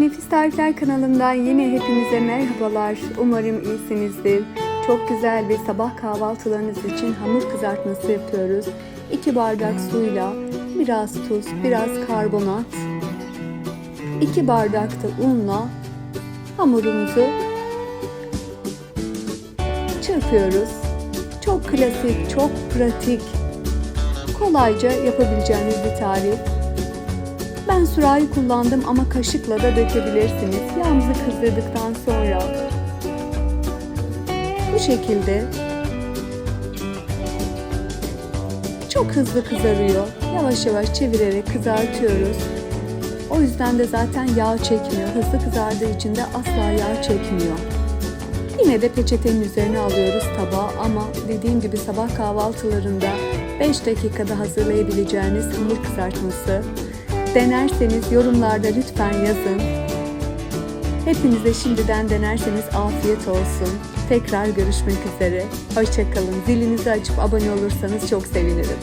Nefis Tarifler kanalından yine hepinize merhabalar. Umarım iyisinizdir. Çok güzel bir sabah kahvaltılarınız için hamur kızartması yapıyoruz. 2 bardak suyla biraz tuz, biraz karbonat, 2 bardak da unla hamurumuzu çırpıyoruz. Çok klasik, çok pratik, kolayca yapabileceğiniz bir tarif. Ben sürahi kullandım ama kaşıkla da dökebilirsiniz. Yağımızı kızdırdıktan sonra bu şekilde çok hızlı kızarıyor. Yavaş yavaş çevirerek kızartıyoruz. O yüzden de zaten yağ çekmiyor. Hızlı kızardığı için de asla yağ çekmiyor. Yine de peçetenin üzerine alıyoruz tabağı ama dediğim gibi sabah kahvaltılarında 5 dakikada hazırlayabileceğiniz hamur kızartması. Denerseniz yorumlarda lütfen yazın. Hepinize şimdiden denerseniz afiyet olsun. Tekrar görüşmek üzere. Hoşçakalın. Zilinizi açıp abone olursanız çok sevinirim.